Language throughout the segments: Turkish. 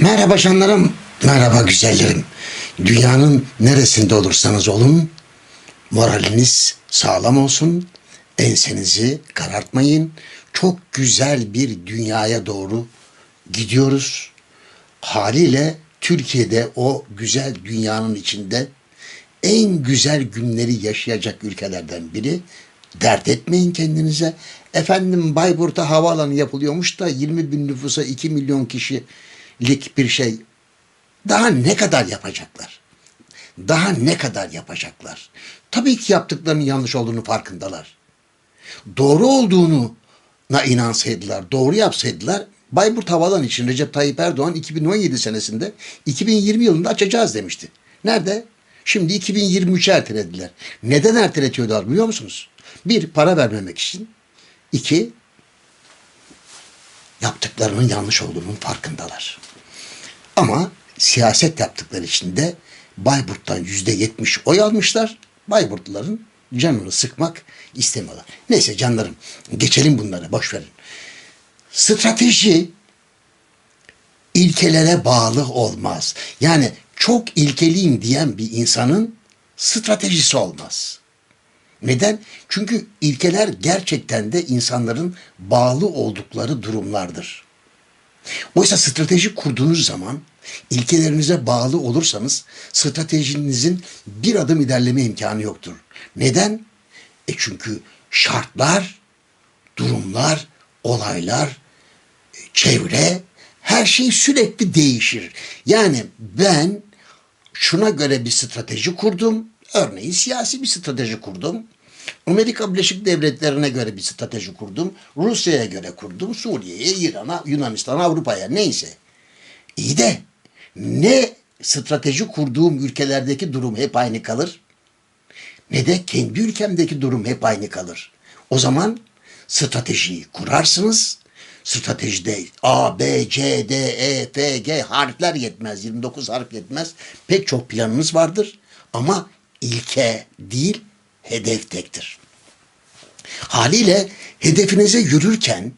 Merhaba canlarım, merhaba güzellerim. Dünyanın neresinde olursanız olun, moraliniz sağlam olsun, ensenizi karartmayın. Çok güzel bir dünyaya doğru gidiyoruz. Haliyle Türkiye'de o güzel dünyanın içinde en güzel günleri yaşayacak ülkelerden biri. Dert etmeyin kendinize. Efendim Bayburt'a havaalanı yapılıyormuş da 20 bin nüfusa 2 milyon kişilik bir şey. Daha ne kadar yapacaklar? Daha ne kadar yapacaklar? Tabii ki yaptıklarının yanlış olduğunu farkındalar. Doğru olduğunu na inansaydılar, doğru yapsaydılar Bayburt Havaalanı için Recep Tayyip Erdoğan 2017 senesinde 2020 yılında açacağız demişti. Nerede? Şimdi 2023'e ertelediler. Neden erteletiyorlar biliyor musunuz? Bir, para vermemek için. İki, yaptıklarının yanlış olduğunun farkındalar. Ama siyaset yaptıkları için de Bayburt'tan yüzde yetmiş oy almışlar. Bayburtluların canını sıkmak istemiyorlar. Neyse canlarım geçelim bunları boş verin. Strateji ilkelere bağlı olmaz. Yani çok ilkeliyim diyen bir insanın stratejisi olmaz. Neden? Çünkü ilkeler gerçekten de insanların bağlı oldukları durumlardır. Oysa strateji kurduğunuz zaman ilkelerinize bağlı olursanız stratejinizin bir adım ilerleme imkanı yoktur. Neden? E çünkü şartlar, durumlar, olaylar, e, çevre her şey sürekli değişir. Yani ben şuna göre bir strateji kurdum. Örneğin siyasi bir strateji kurdum. Amerika Birleşik Devletleri'ne göre bir strateji kurdum. Rusya'ya göre kurdum. Suriye'ye, İran'a, Yunanistan'a, Avrupa'ya neyse. İyi de ne strateji kurduğum ülkelerdeki durum hep aynı kalır ne de kendi ülkemdeki durum hep aynı kalır. O zaman stratejiyi kurarsınız. Stratejide A, B, C, D, E, F, G harfler yetmez. 29 harf yetmez. Pek çok planınız vardır. Ama ilke değil, hedef tektir. Haliyle hedefinize yürürken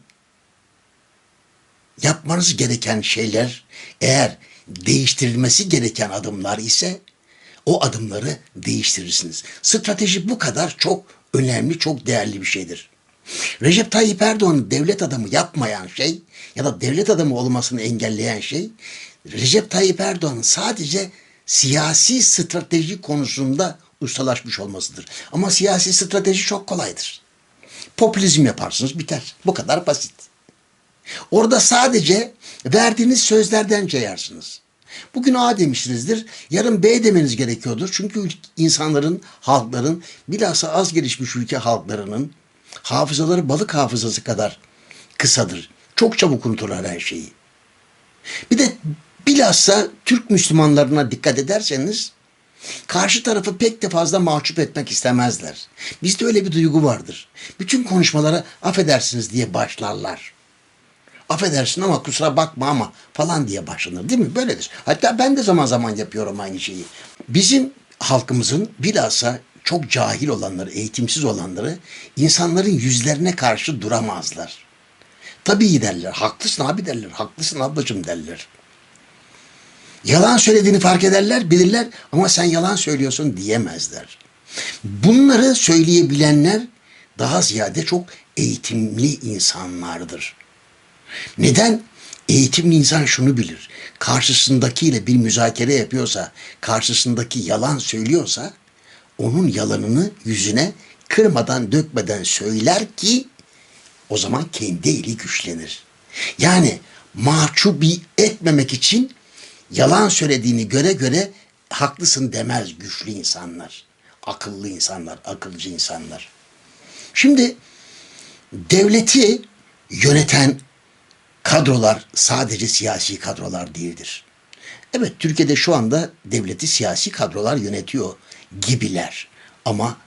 yapmanız gereken şeyler eğer değiştirilmesi gereken adımlar ise o adımları değiştirirsiniz. Strateji bu kadar çok önemli, çok değerli bir şeydir. Recep Tayyip Erdoğan'ın devlet adamı yapmayan şey ya da devlet adamı olmasını engelleyen şey Recep Tayyip Erdoğan'ın sadece siyasi strateji konusunda ustalaşmış olmasıdır. Ama siyasi strateji çok kolaydır. Popülizm yaparsınız biter. Bu kadar basit. Orada sadece verdiğiniz sözlerden cayarsınız. Bugün A demişsinizdir, yarın B demeniz gerekiyordur. Çünkü insanların, halkların, bilhassa az gelişmiş ülke halklarının hafızaları balık hafızası kadar kısadır. Çok çabuk unuturlar her şeyi. Bir de bilhassa Türk Müslümanlarına dikkat ederseniz karşı tarafı pek de fazla mahcup etmek istemezler. Bizde öyle bir duygu vardır. Bütün konuşmalara affedersiniz diye başlarlar. Affedersin ama kusura bakma ama falan diye başlanır değil mi? Böyledir. Hatta ben de zaman zaman yapıyorum aynı şeyi. Bizim halkımızın bilhassa çok cahil olanları, eğitimsiz olanları insanların yüzlerine karşı duramazlar. Tabii derler. Haklısın abi derler. Haklısın ablacığım derler. Yalan söylediğini fark ederler, bilirler ama sen yalan söylüyorsun diyemezler. Bunları söyleyebilenler daha ziyade çok eğitimli insanlardır. Neden? Eğitimli insan şunu bilir. Karşısındakiyle bir müzakere yapıyorsa, karşısındaki yalan söylüyorsa, onun yalanını yüzüne kırmadan dökmeden söyler ki o zaman kendi eli güçlenir. Yani mahcubi etmemek için yalan söylediğini göre göre haklısın demez güçlü insanlar. Akıllı insanlar, akılcı insanlar. Şimdi devleti yöneten kadrolar sadece siyasi kadrolar değildir. Evet Türkiye'de şu anda devleti siyasi kadrolar yönetiyor gibiler. Ama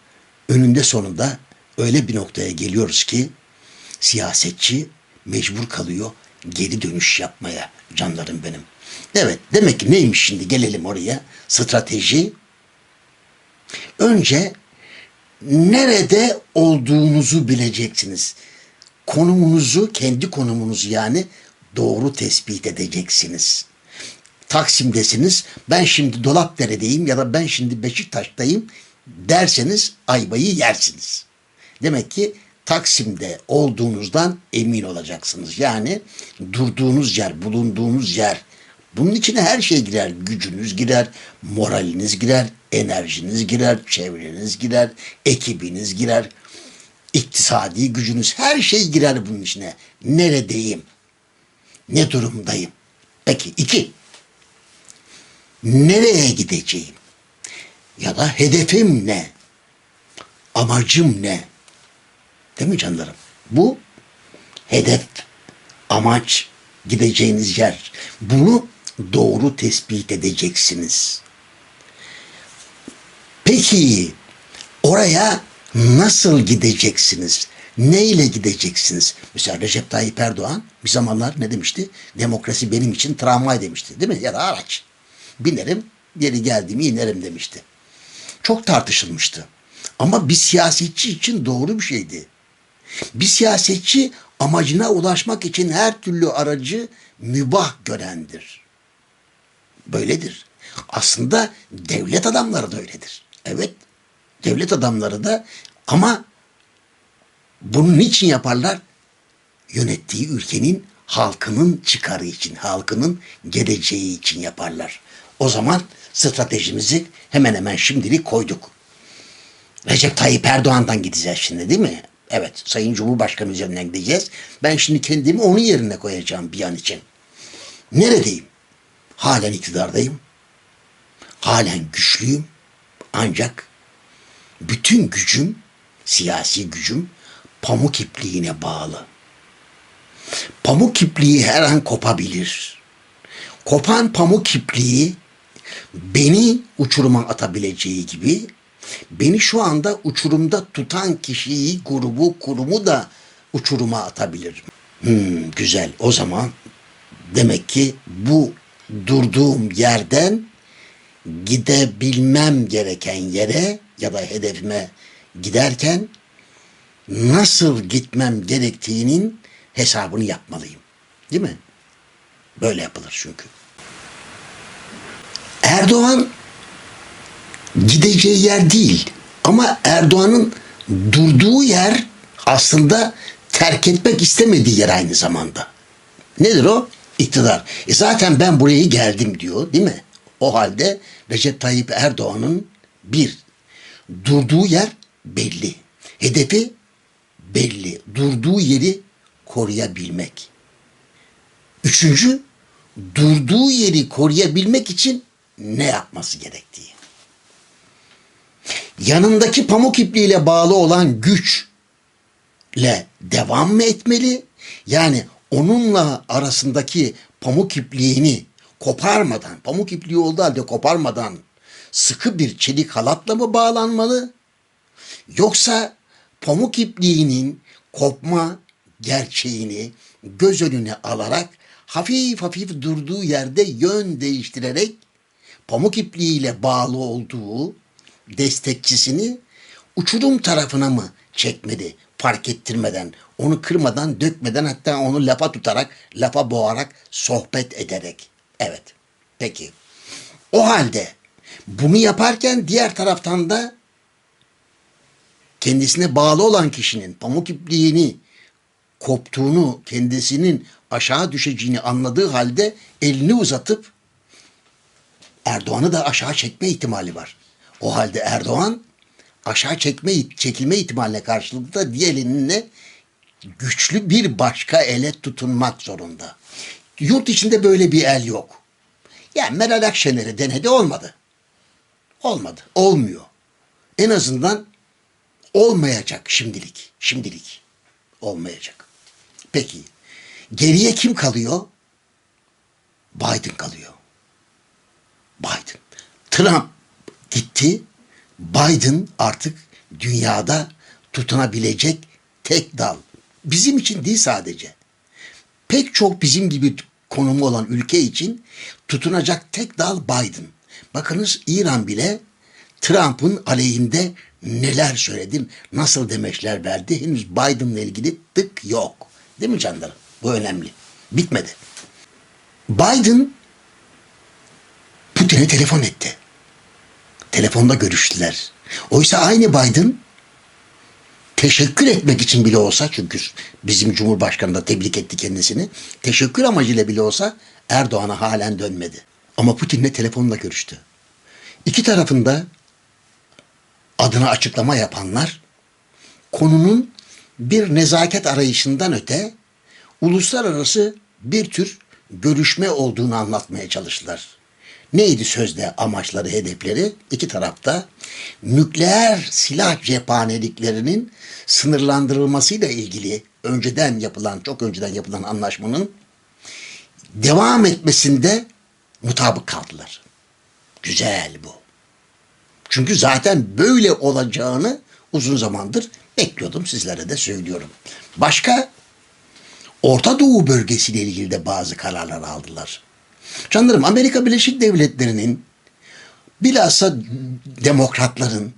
önünde sonunda öyle bir noktaya geliyoruz ki siyasetçi mecbur kalıyor geri dönüş yapmaya canlarım benim. Evet demek ki neymiş şimdi gelelim oraya. Strateji önce nerede olduğunuzu bileceksiniz. Konumunuzu, kendi konumunuzu yani doğru tespit edeceksiniz. Taksim'desiniz. Ben şimdi Dolapdere'deyim ya da ben şimdi Beşiktaş'tayım derseniz ayvayı yersiniz. Demek ki Taksim'de olduğunuzdan emin olacaksınız. Yani durduğunuz yer, bulunduğunuz yer. Bunun içine her şey girer. Gücünüz girer, moraliniz girer, enerjiniz girer, çevreniz girer, ekibiniz girer, iktisadi gücünüz her şey girer bunun içine. Neredeyim? Ne durumdayım? Peki iki. Nereye gideceğim? Ya da hedefim ne? Amacım ne? Değil mi canlarım? Bu hedef, amaç, gideceğiniz yer. Bunu doğru tespit edeceksiniz. Peki oraya nasıl gideceksiniz? Neyle gideceksiniz? Mesela Recep Tayyip Erdoğan bir zamanlar ne demişti? Demokrasi benim için tramvay demişti değil mi? Ya da araç. Binerim, geri geldiğimi inerim demişti. Çok tartışılmıştı. Ama bir siyasetçi için doğru bir şeydi. Bir siyasetçi amacına ulaşmak için her türlü aracı mübah görendir. Böyledir. Aslında devlet adamları da öyledir. Evet. Devlet adamları da ama bunun için yaparlar? Yönettiği ülkenin halkının çıkarı için, halkının geleceği için yaparlar. O zaman stratejimizi hemen hemen şimdilik koyduk. Recep Tayyip Erdoğan'dan gideceğiz şimdi değil mi? Evet, Sayın Cumhurbaşkanı üzerinden gideceğiz. Ben şimdi kendimi onun yerine koyacağım bir an için. Neredeyim? Halen iktidardayım. Halen güçlüyüm. Ancak bütün gücüm, siyasi gücüm pamuk ipliğine bağlı. Pamuk ipliği her an kopabilir. Kopan pamuk ipliği beni uçuruma atabileceği gibi beni şu anda uçurumda tutan kişiyi, grubu, kurumu da uçuruma atabilir. Hmm, güzel. O zaman demek ki bu durduğum yerden gidebilmem gereken yere ya da hedefime giderken nasıl gitmem gerektiğinin hesabını yapmalıyım. Değil mi? Böyle yapılır çünkü. Erdoğan gideceği yer değil ama Erdoğan'ın durduğu yer aslında terk etmek istemediği yer aynı zamanda. Nedir o? İktidar. E zaten ben buraya geldim diyor değil mi? O halde Recep Tayyip Erdoğan'ın bir, durduğu yer belli. Hedefi belli. Durduğu yeri koruyabilmek. Üçüncü, durduğu yeri koruyabilmek için ne yapması gerektiği. Yanındaki pamuk ipliğiyle bağlı olan güçle devam mı etmeli? Yani onunla arasındaki pamuk ipliğini koparmadan, pamuk ipliği olduğu halde koparmadan sıkı bir çelik halatla mı bağlanmalı? Yoksa pamuk ipliğinin kopma gerçeğini göz önüne alarak hafif hafif durduğu yerde yön değiştirerek pamuk ipliğiyle bağlı olduğu destekçisini uçurum tarafına mı çekmedi fark ettirmeden, onu kırmadan, dökmeden hatta onu lafa tutarak, lafa boğarak, sohbet ederek. Evet. Peki. O halde bunu yaparken diğer taraftan da kendisine bağlı olan kişinin pamuk ipliğini koptuğunu, kendisinin aşağı düşeceğini anladığı halde elini uzatıp Erdoğan'ı da aşağı çekme ihtimali var. O halde Erdoğan aşağı çekme çekilme ihtimaline karşılık da diğer elinle güçlü bir başka ele tutunmak zorunda. Yurt içinde böyle bir el yok. Yani Meral Akşener'i denedi olmadı. Olmadı. Olmuyor. En azından olmayacak şimdilik. Şimdilik. Olmayacak. Peki. Geriye kim kalıyor? Biden kalıyor. Biden. Trump gitti. Biden artık dünyada tutunabilecek tek dal. Bizim için değil sadece. Pek çok bizim gibi konumu olan ülke için tutunacak tek dal Biden. Bakınız İran bile Trump'ın aleyhinde neler söyledi, nasıl demeçler verdi. Henüz Biden'la ilgili tık yok. Değil mi canlarım? Bu önemli. Bitmedi. Biden Putin'e telefon etti. Telefonda görüştüler. Oysa aynı Biden teşekkür etmek için bile olsa çünkü bizim Cumhurbaşkanı da tebrik etti kendisini. Teşekkür amacıyla bile olsa Erdoğan'a halen dönmedi. Ama Putin'le telefonla görüştü. İki tarafında adına açıklama yapanlar konunun bir nezaket arayışından öte uluslararası bir tür görüşme olduğunu anlatmaya çalıştılar. Neydi sözde amaçları, hedefleri? İki tarafta nükleer silah cephaneliklerinin sınırlandırılmasıyla ilgili önceden yapılan, çok önceden yapılan anlaşmanın devam etmesinde mutabık kaldılar. Güzel bu. Çünkü zaten böyle olacağını uzun zamandır bekliyordum sizlere de söylüyorum. Başka Orta Doğu bölgesiyle ilgili de bazı kararlar aldılar. Canlarım Amerika Birleşik Devletleri'nin bilhassa demokratların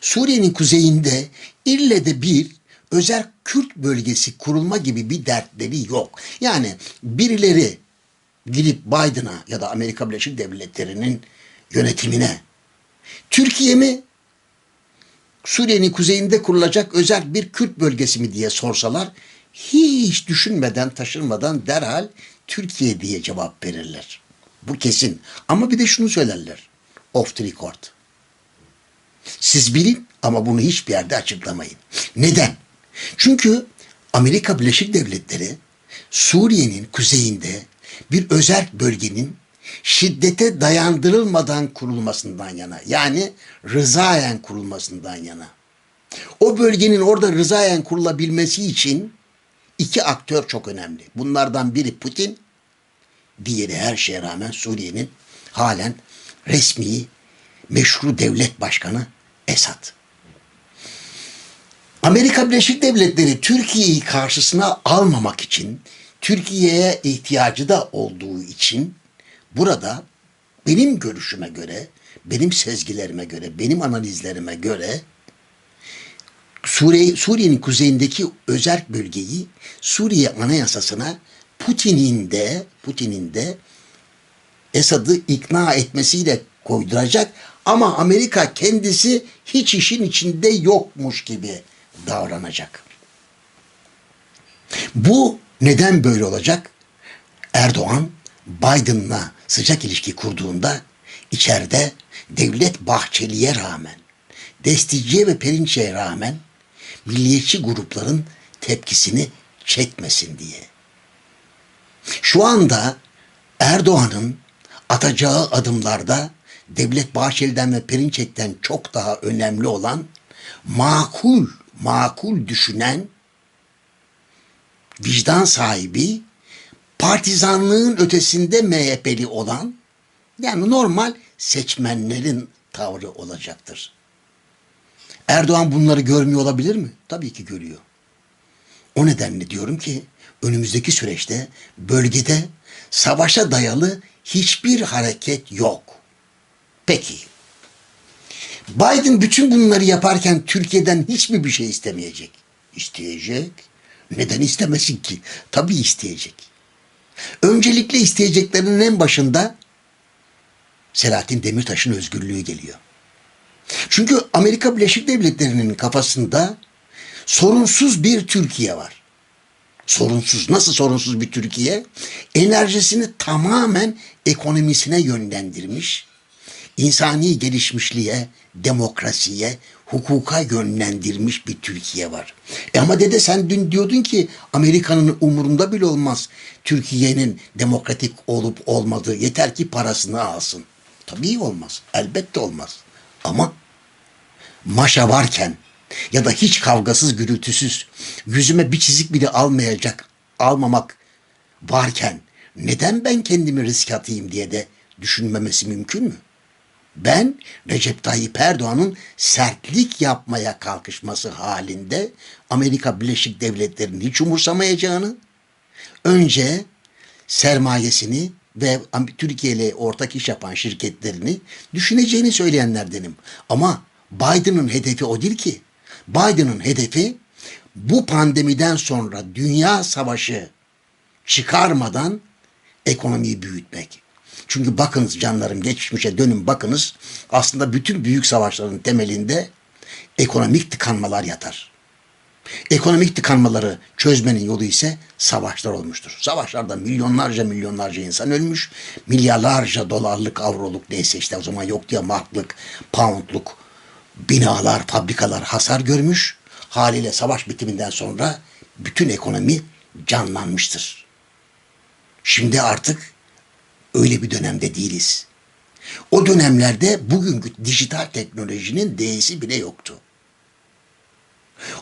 Suriye'nin kuzeyinde ille de bir özel Kürt bölgesi kurulma gibi bir dertleri yok. Yani birileri gidip Biden'a ya da Amerika Birleşik Devletleri'nin yönetimine Türkiye mi Suriye'nin kuzeyinde kurulacak özel bir Kürt bölgesi mi diye sorsalar hiç düşünmeden taşınmadan derhal Türkiye diye cevap verirler. Bu kesin. Ama bir de şunu söylerler. Off the record. Siz bilin ama bunu hiçbir yerde açıklamayın. Neden? Çünkü Amerika Birleşik Devletleri Suriye'nin kuzeyinde bir özel bölgenin şiddete dayandırılmadan kurulmasından yana yani rızayen kurulmasından yana. O bölgenin orada rızayen kurulabilmesi için iki aktör çok önemli. Bunlardan biri Putin, diğeri her şeye rağmen Suriye'nin halen resmi meşru devlet başkanı Esad. Amerika Birleşik Devletleri Türkiye'yi karşısına almamak için, Türkiye'ye ihtiyacı da olduğu için burada benim görüşüme göre, benim sezgilerime göre, benim analizlerime göre Suriye, Suriye'nin kuzeyindeki özel bölgeyi Suriye Anayasası'na Putin'in de Putin'in de Esad'ı ikna etmesiyle koyduracak ama Amerika kendisi hiç işin içinde yokmuş gibi davranacak. Bu neden böyle olacak? Erdoğan Biden'la sıcak ilişki kurduğunda içeride Devlet Bahçeli'ye rağmen, Desticiye ve Perinçe'ye rağmen milliyetçi grupların tepkisini çekmesin diye. Şu anda Erdoğan'ın atacağı adımlarda Devlet Bahçeli'den ve Perinçek'ten çok daha önemli olan makul, makul düşünen vicdan sahibi, partizanlığın ötesinde MHP'li olan yani normal seçmenlerin tavrı olacaktır. Erdoğan bunları görmüyor olabilir mi? Tabii ki görüyor. O nedenle diyorum ki önümüzdeki süreçte bölgede savaşa dayalı hiçbir hareket yok. Peki. Biden bütün bunları yaparken Türkiye'den hiç mi bir şey istemeyecek? İsteyecek. Neden istemesin ki? Tabii isteyecek. Öncelikle isteyeceklerinin en başında Selahattin Demirtaş'ın özgürlüğü geliyor. Çünkü Amerika Birleşik Devletleri'nin kafasında sorunsuz bir Türkiye var. Sorunsuz. Nasıl sorunsuz bir Türkiye? Enerjisini tamamen ekonomisine yönlendirmiş. insani gelişmişliğe, demokrasiye, hukuka yönlendirmiş bir Türkiye var. E ama dede sen dün diyordun ki Amerika'nın umurunda bile olmaz Türkiye'nin demokratik olup olmadığı. Yeter ki parasını alsın. Tabii olmaz. Elbette olmaz. Ama maşa varken ya da hiç kavgasız gürültüsüz yüzüme bir çizik bile almayacak, almamak varken neden ben kendimi risk atayım diye de düşünmemesi mümkün mü? Ben Recep Tayyip Erdoğan'ın sertlik yapmaya kalkışması halinde Amerika Birleşik Devletleri'nin hiç umursamayacağını, önce sermayesini ve Türkiye ile ortak iş yapan şirketlerini düşüneceğini söyleyenlerdenim. Ama Biden'ın hedefi o değil ki. Biden'ın hedefi bu pandemiden sonra dünya savaşı çıkarmadan ekonomiyi büyütmek. Çünkü bakınız canlarım geçmişe dönün bakınız. Aslında bütün büyük savaşların temelinde ekonomik tıkanmalar yatar. Ekonomik tıkanmaları çözmenin yolu ise savaşlar olmuştur. Savaşlarda milyonlarca milyonlarca insan ölmüş. Milyarlarca dolarlık, avroluk neyse işte o zaman yoktu ya marklık, poundluk binalar, fabrikalar hasar görmüş. Haliyle savaş bitiminden sonra bütün ekonomi canlanmıştır. Şimdi artık öyle bir dönemde değiliz. O dönemlerde bugünkü dijital teknolojinin D'si bile yoktu.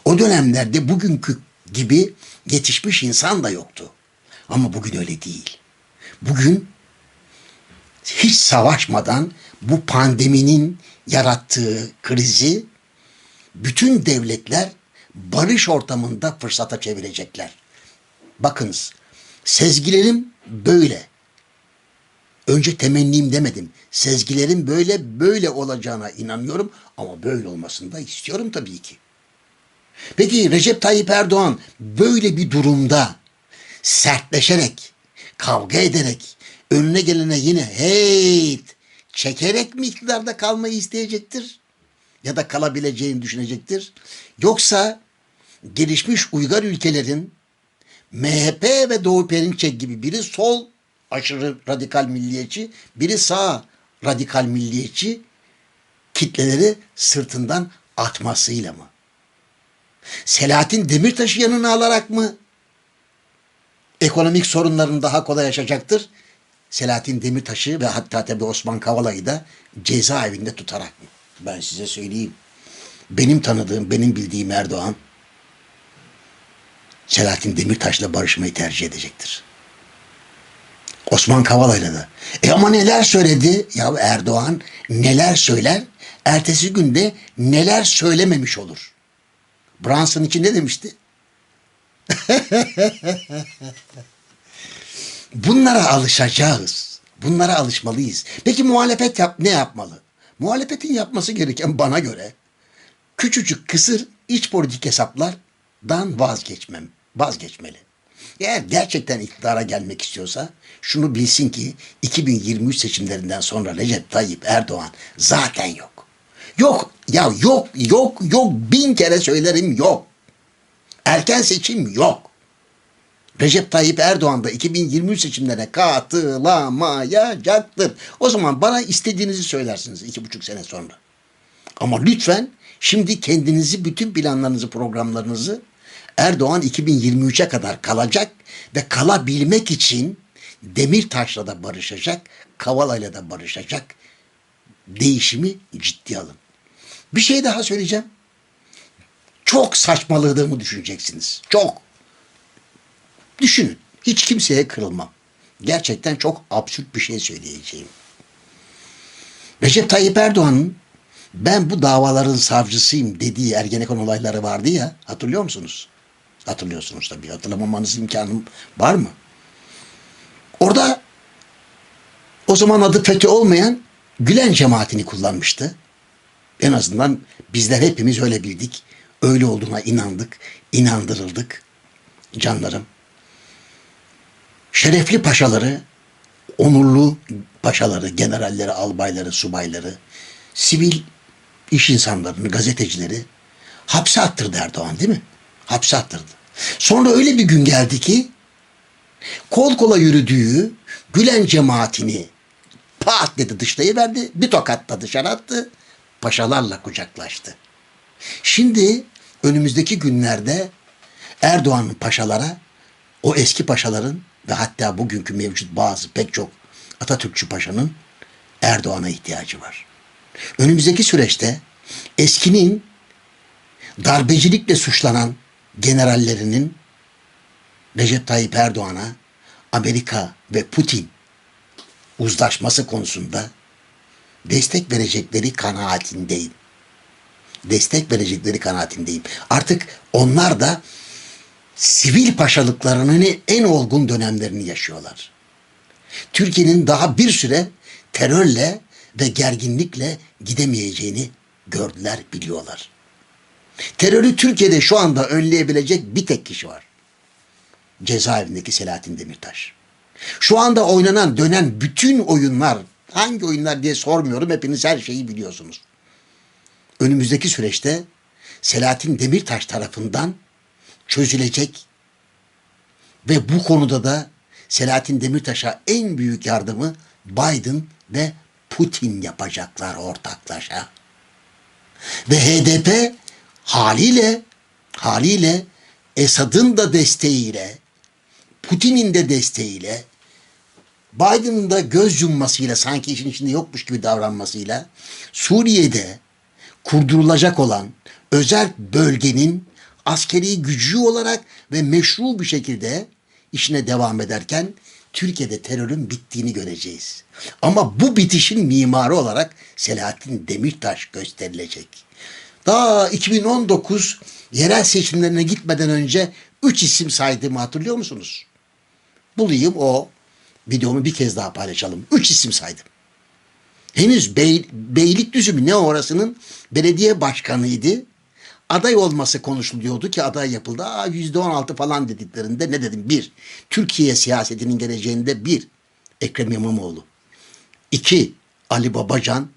O dönemlerde bugünkü gibi yetişmiş insan da yoktu. Ama bugün öyle değil. Bugün hiç savaşmadan bu pandeminin yarattığı krizi bütün devletler barış ortamında fırsata çevirecekler. Bakınız sezgilerim böyle. Önce temennim demedim. Sezgilerim böyle böyle olacağına inanıyorum ama böyle olmasını da istiyorum tabii ki. Peki Recep Tayyip Erdoğan böyle bir durumda sertleşerek, kavga ederek, önüne gelene yine heyt çekerek mi iktidarda kalmayı isteyecektir? Ya da kalabileceğini düşünecektir? Yoksa gelişmiş uygar ülkelerin MHP ve Doğu Perinçek gibi biri sol aşırı radikal milliyetçi, biri sağ radikal milliyetçi kitleleri sırtından atmasıyla mı? Selahattin Demirtaş'ı yanına alarak mı ekonomik sorunlarını daha kolay yaşayacaktır? Selahattin Demirtaş'ı ve hatta tabii Osman Kavala'yı da cezaevinde tutarak mı? Ben size söyleyeyim. Benim tanıdığım, benim bildiğim Erdoğan Selahattin Demirtaş'la barışmayı tercih edecektir. Osman Kavala'yla da. E ama neler söyledi? Ya Erdoğan neler söyler? Ertesi günde neler söylememiş olur? Brunson için ne demişti? Bunlara alışacağız. Bunlara alışmalıyız. Peki muhalefet yap, ne yapmalı? Muhalefetin yapması gereken bana göre küçücük kısır iç politik hesaplardan vazgeçmem, vazgeçmeli. Eğer gerçekten iktidara gelmek istiyorsa şunu bilsin ki 2023 seçimlerinden sonra Recep Tayyip Erdoğan zaten yok. Yok ya yok yok yok bin kere söylerim yok. Erken seçim yok. Recep Tayyip Erdoğan da 2023 seçimlerine katılamayacaktır. O zaman bana istediğinizi söylersiniz iki buçuk sene sonra. Ama lütfen şimdi kendinizi, bütün planlarınızı, programlarınızı Erdoğan 2023'e kadar kalacak ve kalabilmek için Demirtaş'la da barışacak, Kavala'yla da barışacak değişimi ciddi alın. Bir şey daha söyleyeceğim. Çok saçmaladığımı düşüneceksiniz. Çok. Düşünün. Hiç kimseye kırılmam. Gerçekten çok absürt bir şey söyleyeceğim. Recep Tayyip Erdoğan'ın ben bu davaların savcısıyım dediği Ergenekon olayları vardı ya hatırlıyor musunuz? Hatırlıyorsunuz tabii. Hatırlamamanız imkanım var mı? Orada o zaman adı FETÖ olmayan Gülen cemaatini kullanmıştı. En azından bizler hepimiz öyle bildik. Öyle olduğuna inandık, inandırıldık canlarım. Şerefli paşaları, onurlu paşaları, generalleri, albayları, subayları, sivil iş insanlarını, gazetecileri hapse attırdı Erdoğan değil mi? Hapse attırdı. Sonra öyle bir gün geldi ki kol kola yürüdüğü Gülen cemaatini pat dedi dışlayıverdi. Bir tokatla dışarı attı. Paşalarla kucaklaştı. Şimdi önümüzdeki günlerde Erdoğan'ın paşalara o eski paşaların ve hatta bugünkü mevcut bazı pek çok Atatürkçü paşanın Erdoğan'a ihtiyacı var. Önümüzdeki süreçte eskinin darbecilikle suçlanan generallerinin Recep Tayyip Erdoğan'a Amerika ve Putin uzlaşması konusunda destek verecekleri kanaatindeyim. Destek verecekleri kanaatindeyim. Artık onlar da sivil paşalıklarının en olgun dönemlerini yaşıyorlar. Türkiye'nin daha bir süre terörle ve gerginlikle gidemeyeceğini gördüler, biliyorlar. Terörü Türkiye'de şu anda önleyebilecek bir tek kişi var. Cezaevindeki Selahattin Demirtaş. Şu anda oynanan, dönen bütün oyunlar, hangi oyunlar diye sormuyorum. Hepiniz her şeyi biliyorsunuz. Önümüzdeki süreçte Selahattin Demirtaş tarafından çözülecek ve bu konuda da Selahattin Demirtaş'a en büyük yardımı Biden ve Putin yapacaklar ortaklaşa. Ve HDP haliyle haliyle Esad'ın da desteğiyle Putin'in de desteğiyle Biden'ın da göz yummasıyla sanki işin içinde yokmuş gibi davranmasıyla Suriye'de kurdurulacak olan özel bölgenin askeri gücü olarak ve meşru bir şekilde işine devam ederken Türkiye'de terörün bittiğini göreceğiz. Ama bu bitişin mimarı olarak Selahattin Demirtaş gösterilecek. Daha 2019 yerel seçimlerine gitmeden önce 3 isim saydığımı hatırlıyor musunuz? Bulayım o videomu bir kez daha paylaşalım. 3 isim saydım. Henüz Bey, Beylikdüzü mü ne orasının belediye başkanıydı. Aday olması konuşuluyordu ki aday yapıldı. Aa, %16 falan dediklerinde ne dedim? Bir, Türkiye siyasetinin geleceğinde bir, Ekrem İmamoğlu. İki, Ali Babacan.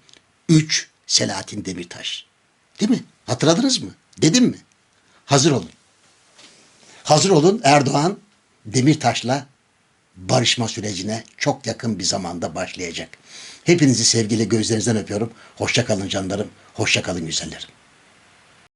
Üç, Selahattin Demirtaş. Değil mi? Hatırladınız mı? Dedim mi? Hazır olun. Hazır olun Erdoğan Demirtaş'la barışma sürecine çok yakın bir zamanda başlayacak. Hepinizi sevgiyle gözlerinizden öpüyorum. Hoşça kalın canlarım. Hoşça kalın güzellerim.